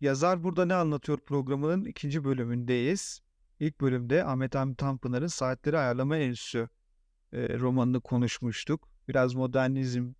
Yazar Burada Ne Anlatıyor programının ikinci bölümündeyiz. İlk bölümde Ahmet Hamdi Tanpınar'ın Saatleri Ayarlama Enstitüsü e, romanını konuşmuştuk. Biraz modernizm,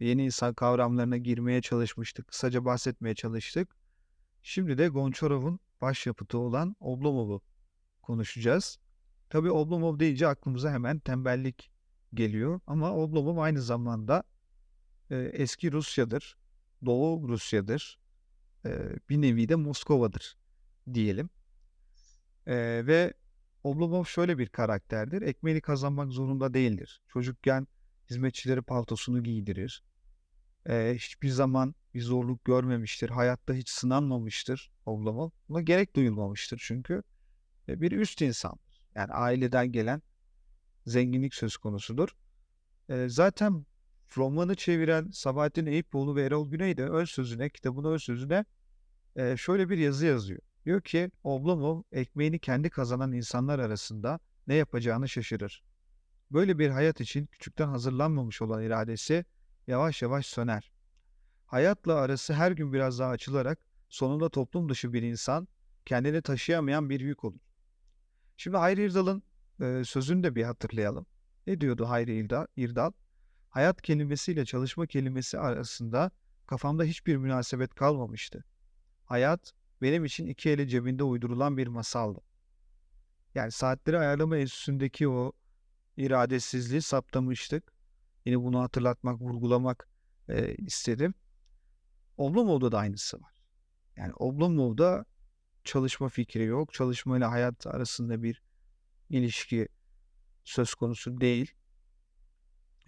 yeni insan kavramlarına girmeye çalışmıştık. Kısaca bahsetmeye çalıştık. Şimdi de Gonçarov'un başyapıtı olan Oblomov'u konuşacağız. Tabii Oblomov deyince aklımıza hemen tembellik geliyor. Ama Oblomov aynı zamanda e, eski Rusya'dır, Doğu Rusya'dır, e, bir nevi de Moskova'dır diyelim. E, ve Oblomov şöyle bir karakterdir. Ekmeğini kazanmak zorunda değildir. Çocukken hizmetçileri paltosunu giydirir. E, hiçbir zaman bir zorluk görmemiştir. Hayatta hiç sınanmamıştır Oblomov. Buna gerek duyulmamıştır çünkü e, bir üst insandır. Yani aileden gelen zenginlik söz konusudur. E, zaten romanı çeviren Sabahattin Eyüpoğlu ve Erol Güney de ön sözüne, kitabın ön sözüne e, şöyle bir yazı yazıyor. Diyor ki Oblomov ekmeğini kendi kazanan insanlar arasında ne yapacağını şaşırır. Böyle bir hayat için küçükten hazırlanmamış olan iradesi yavaş yavaş söner. Hayatla arası her gün biraz daha açılarak sonunda toplum dışı bir insan kendini taşıyamayan bir yük olur. Şimdi Hayri İrdal'ın e, sözünü de bir hatırlayalım. Ne diyordu Hayri İrdal? İrdal? Hayat kelimesiyle çalışma kelimesi arasında kafamda hiçbir münasebet kalmamıştı. Hayat benim için iki eli cebinde uydurulan bir masaldı. Yani saatleri ayarlama enstitüsündeki o iradesizliği saptamıştık. Yine bunu hatırlatmak, vurgulamak e, istedim. Oblomov'da da aynısı var. Yani Oblomov'da çalışma fikri yok. Çalışma ile hayat arasında bir ilişki söz konusu değil.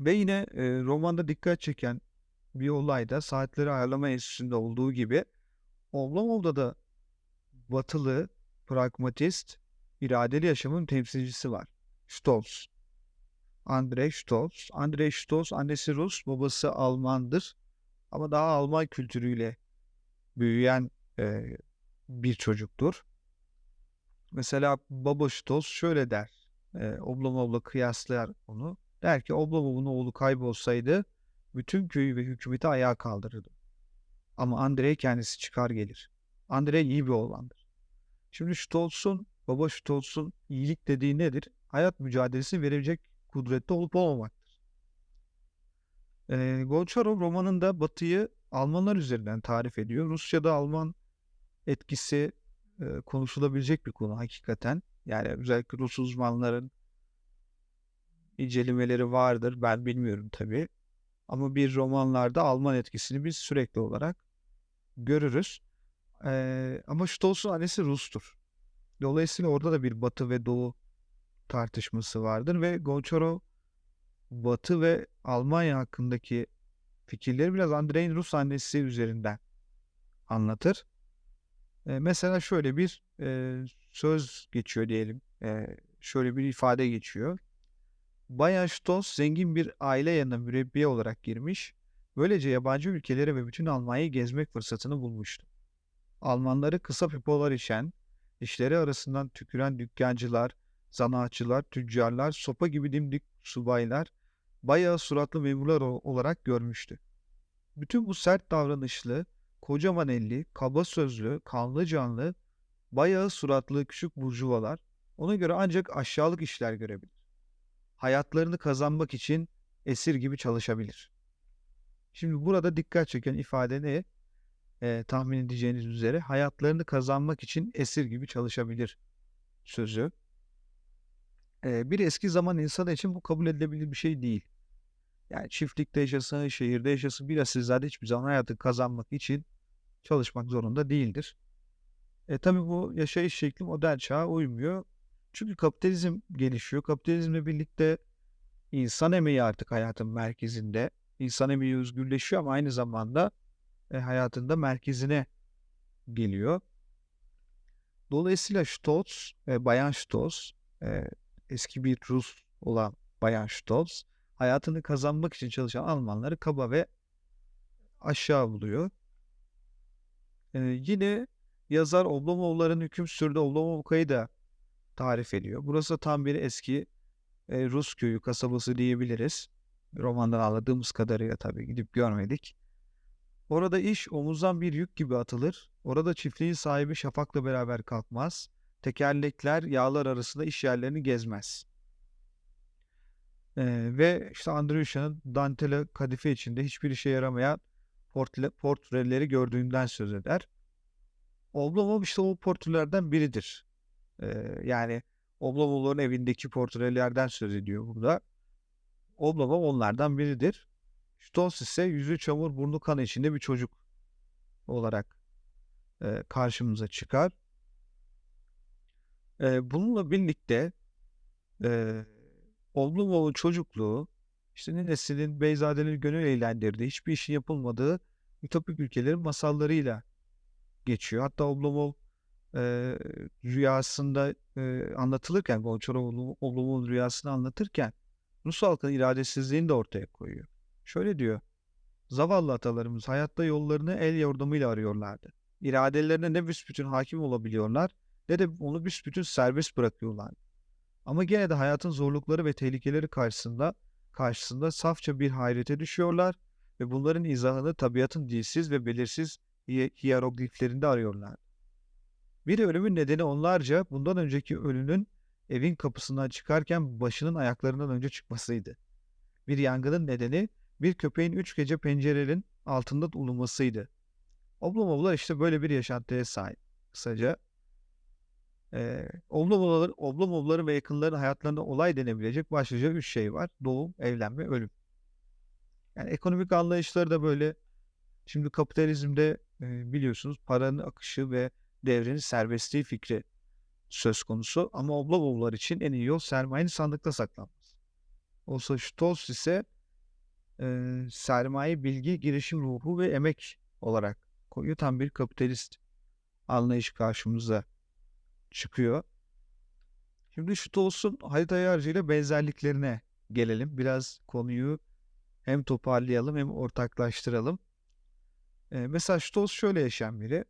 Ve yine e, romanda dikkat çeken bir olay da saatleri ayarlama enstitüsünde olduğu gibi Oblomov'da da batılı, pragmatist, iradeli yaşamın temsilcisi var. Stolz. Andrei Stolz. Andrei Stolz annesi Rus, babası Almandır. Ama daha Alman kültürüyle büyüyen e, bir çocuktur. Mesela baba Stolz şöyle der. E, Oblomov'la kıyaslar onu. Der ki Oblomov'un oğlu kaybolsaydı bütün köyü ve hükümeti ayağa kaldırırdı. Ama Andrei kendisi çıkar gelir. Andrei iyi bir oğlandır. Şimdi Stolz'un, baba Stolz'un iyilik dediği nedir? Hayat mücadelesi verecek kudrette olup olmamaktır. E, Gonçarov romanında Batı'yı Almanlar üzerinden tarif ediyor. Rusya'da Alman etkisi e, konuşulabilecek bir konu hakikaten. Yani özellikle Rus uzmanların incelemeleri vardır. Ben bilmiyorum tabii. Ama bir romanlarda Alman etkisini biz sürekli olarak görürüz. Ee, ama Stolz'un annesi Rus'tur. Dolayısıyla orada da bir Batı ve Doğu tartışması vardır ve Gonçarov Batı ve Almanya hakkındaki fikirleri biraz Andrei'nin Rus annesi üzerinden anlatır. E, mesela şöyle bir e, söz geçiyor diyelim. E, şöyle bir ifade geçiyor. Bayan Stoss zengin bir aile yanına mürebbiye olarak girmiş. Böylece yabancı ülkelere ve bütün Almanya'yı gezmek fırsatını bulmuştu. Almanları kısa pipolar içen, işleri arasından tüküren dükkancılar, zanaatçılar, tüccarlar, sopa gibi dimdik subaylar, bayağı suratlı memurlar olarak görmüştü. Bütün bu sert davranışlı, kocaman elli, kaba sözlü, kanlı canlı, bayağı suratlı küçük burjuvalar ona göre ancak aşağılık işler görebilir. Hayatlarını kazanmak için esir gibi çalışabilir. Şimdi burada dikkat çeken ifade ne? Ee, tahmin edeceğiniz üzere hayatlarını kazanmak için esir gibi çalışabilir sözü. Ee, bir eski zaman insanı için bu kabul edilebilir bir şey değil. Yani çiftlikte yaşasın, şehirde yaşasın bir asilzade hiçbir zaman hayatı kazanmak için çalışmak zorunda değildir. E tabi bu yaşayış şekli modern çağa uymuyor. Çünkü kapitalizm gelişiyor. Kapitalizmle birlikte insan emeği artık hayatın merkezinde. İnsan emeği özgürleşiyor ama aynı zamanda e, hayatında merkezine geliyor. Dolayısıyla Stolz, e, Bayan Stolz, e, eski bir Rus olan Bayan Stolz, hayatını kazanmak için çalışan Almanları kaba ve aşağı buluyor. Ee, yine yazar Oblomovların hüküm sürdüğü Oblomovka'yı da tarif ediyor. Burası tam bir eski e, Rus köyü kasabası diyebiliriz. Romandan anladığımız kadarıyla tabii gidip görmedik. Orada iş omuzdan bir yük gibi atılır. Orada çiftliğin sahibi şafakla beraber kalkmaz. Tekerlekler yağlar arasında iş yerlerini gezmez. Ee, ve işte Andrewsa'nın Dantele kadife içinde hiçbir işe yaramayan portre, portreleri gördüğünden söz eder. Oblomov işte o portrelerden biridir. Ee, yani Oblomov'ların evindeki portrelerden söz ediyor burada. Oblomov onlardan biridir. Stolz ise yüzü çamur burnu kan içinde bir çocuk olarak e, karşımıza çıkar. E, bununla birlikte e, Oblomov'un çocukluğu işte nenesinin Beyzade'nin gönül eğlendirdiği, hiçbir işin yapılmadığı ütopik ülkelerin masallarıyla geçiyor. Hatta Oblomov e, rüyasında e, anlatılırken, Gonçarov Oblomov'un rüyasını anlatırken Rus halkının iradesizliğini de ortaya koyuyor. Şöyle diyor. Zavallı atalarımız hayatta yollarını el yordamıyla arıyorlardı. İradelerine ne büsbütün hakim olabiliyorlar ne de onu büsbütün serbest bırakıyorlar. Ama gene de hayatın zorlukları ve tehlikeleri karşısında karşısında safça bir hayrete düşüyorlar ve bunların izahını tabiatın dilsiz ve belirsiz hierogliflerinde arıyorlar. Bir ölümün nedeni onlarca bundan önceki ölünün evin kapısından çıkarken başının ayaklarından önce çıkmasıydı. Bir yangının nedeni bir köpeğin üç gece pencerenin altında ulumasıydı. Oblomovlar işte böyle bir yaşantıya sahip. Kısaca e, Oblomovların, Oblomovların ve yakınların hayatlarında olay denebilecek başlıca üç şey var. Doğum, evlenme, ölüm. Yani ekonomik anlayışları da böyle. Şimdi kapitalizmde e, biliyorsunuz paranın akışı ve devrenin serbestliği fikri söz konusu. Ama Oblomovlar için en iyi yol sermayenin sandıkta saklanması. Olsa Stolz ise e, sermaye, bilgi, girişim ruhu ve emek olarak koyuyor. Tam bir kapitalist anlayış karşımıza çıkıyor. Şimdi şu Tols'un Halit Ayarcı ile benzerliklerine gelelim. Biraz konuyu hem toparlayalım hem ortaklaştıralım. Ee, mesela Stolz şöyle yaşayan biri.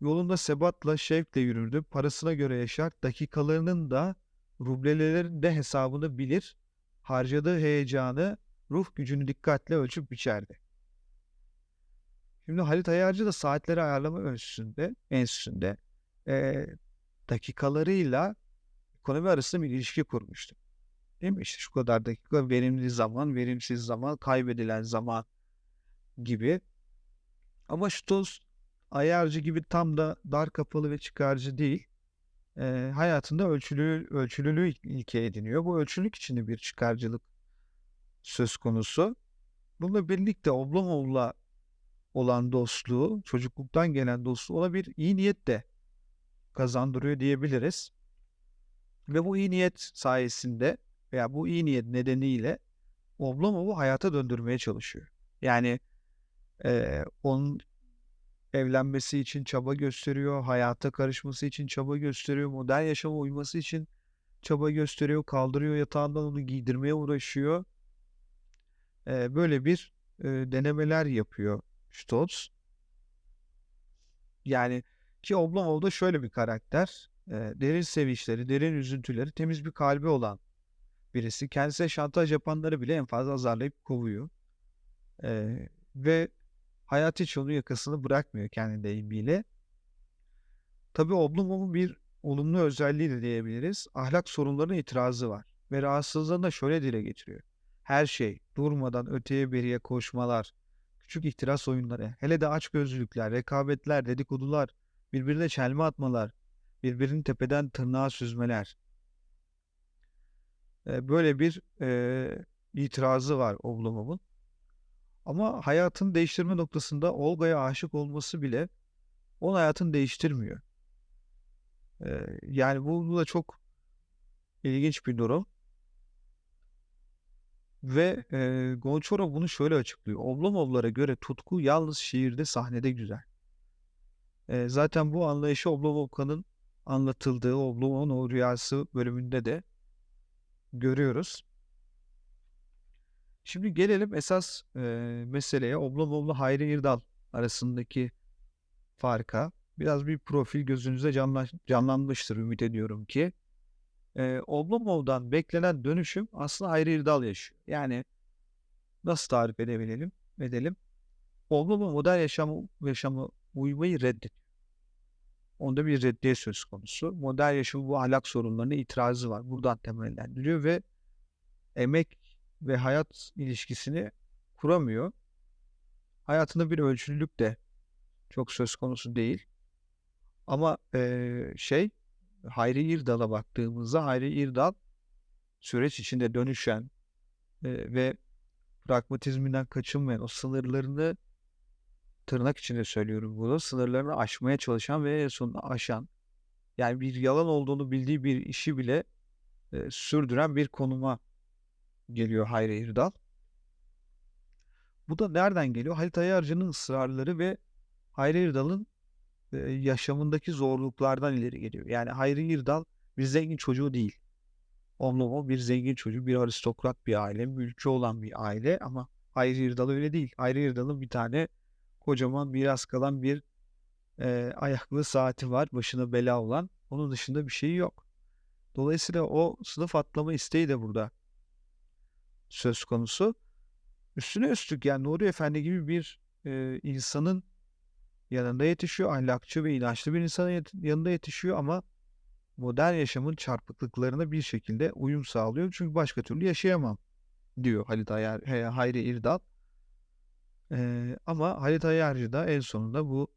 Yolunda sebatla, şevkle yürürdü. Parasına göre yaşar. Dakikalarının da rublelerin de hesabını bilir. Harcadığı heyecanı ruh gücünü dikkatle ölçüp biçerdi. Şimdi Halit Ayarcı da saatleri ayarlama ölçüsünde, enstitüsünde e, dakikalarıyla ekonomi arasında bir ilişki kurmuştu. Değil mi? İşte şu kadar dakika verimli zaman, verimsiz zaman, kaybedilen zaman gibi. Ama Stoz ayarcı gibi tam da dar kapalı ve çıkarcı değil. E, hayatında ölçülü, ölçülülüğü ilke ediniyor. Bu ölçülük içinde bir çıkarcılık söz konusu. Bununla birlikte Oblomov'la olan dostluğu, çocukluktan gelen dostluğu ona bir iyi niyet de kazandırıyor diyebiliriz. Ve bu iyi niyet sayesinde veya bu iyi niyet nedeniyle Oblomov'u hayata döndürmeye çalışıyor. Yani e, onun evlenmesi için çaba gösteriyor, hayata karışması için çaba gösteriyor, modern yaşama uyması için çaba gösteriyor, kaldırıyor yatağından onu giydirmeye uğraşıyor e, böyle bir e, denemeler yapıyor Stolz. Yani ki Oblomov da şöyle bir karakter. E, derin sevinçleri, derin üzüntüleri, temiz bir kalbi olan birisi. Kendisine şantaj yapanları bile en fazla azarlayıp kovuyor. E, ve hayat hiç onun yakasını bırakmıyor kendi deyimiyle. Tabi Oblomov'un bir olumlu özelliği de diyebiliriz. Ahlak sorunlarına itirazı var. Ve rahatsızlığını da şöyle dile getiriyor her şey, durmadan öteye beriye koşmalar, küçük ihtiras oyunları, hele de aç gözlülükler, rekabetler, dedikodular, birbirine çelme atmalar, birbirini tepeden tırnağa süzmeler. böyle bir e, itirazı var Oblomov'un. Ama hayatın değiştirme noktasında Olga'ya aşık olması bile onun hayatını değiştirmiyor. Yani bu, bu da çok ilginç bir durum. Ve e, Gonçarov bunu şöyle açıklıyor. Oblomovlara göre tutku yalnız şiirde sahnede güzel. E, zaten bu anlayışı Oblomovka'nın anlatıldığı Oblomov'un o rüyası bölümünde de görüyoruz. Şimdi gelelim esas e, meseleye Oblomov'la Hayri İrdal arasındaki farka. Biraz bir profil gözünüze canlan, canlanmıştır ümit ediyorum ki e, Oblomov'dan beklenen dönüşüm aslında ayrı irdal yaşıyor. Yani nasıl tarif edebilelim? Edelim. Oblomov modern yaşam yaşama uymayı reddediyor. Onda bir reddiye söz konusu. Modern yaşamın bu ahlak sorunlarına itirazı var. Buradan temellendiriyor ve emek ve hayat ilişkisini kuramıyor. Hayatında bir ölçülülük de çok söz konusu değil. Ama eee, şey Hayri İrdal'a baktığımızda Hayri İrdal süreç içinde dönüşen eee, ve pragmatizminden kaçınmayan o sınırlarını tırnak içinde söylüyorum bunu sınırlarını aşmaya çalışan ve en sonunda aşan yani bir yalan olduğunu bildiği bir işi bile eee, sürdüren bir konuma geliyor Hayri İrdal. Bu da nereden geliyor? Halit Ayarcı'nın ısrarları ve Hayri İrdal'ın eee, yaşamındaki zorluklardan ileri geliyor. Yani Hayri İrdal bir zengin çocuğu değil. Oblomov bir zengin çocuğu, bir aristokrat bir aile, mülkü olan bir aile ama Hayri İrdal öyle değil. Hayri İrdal'ın bir tane kocaman miras kalan bir eee, ayaklı saati var, başına bela olan. Onun dışında bir şeyi yok. Dolayısıyla o sınıf atlama isteği de burada söz konusu. Üstüne üstlük yani Nuri Efendi gibi bir eee, insanın yanında yetişiyor. Ahlakçı ve inançlı bir insanın yanında yetişiyor ama modern yaşamın çarpıklıklarına bir şekilde uyum sağlıyor. Çünkü başka türlü yaşayamam diyor Halit Ayar, Hayri İrdal. Eee, ama Halit Ayarcı da en sonunda bu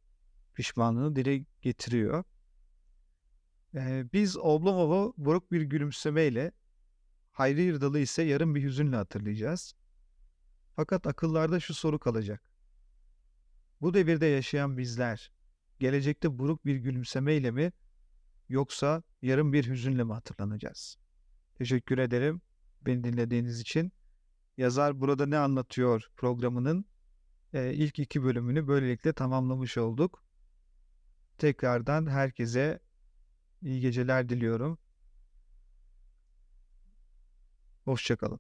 pişmanlığını dile getiriyor. Eee, biz Oblomov'u buruk bir gülümsemeyle, Hayri İrdal'ı ise yarım bir hüzünle hatırlayacağız. Fakat akıllarda şu soru kalacak. Bu devirde yaşayan bizler, gelecekte buruk bir gülümsemeyle mi yoksa yarım bir hüzünle mi hatırlanacağız? Teşekkür ederim beni dinlediğiniz için. Yazar burada ne anlatıyor programının eee, ilk iki bölümünü böylelikle tamamlamış olduk. Tekrardan herkese iyi geceler diliyorum. Hoşçakalın.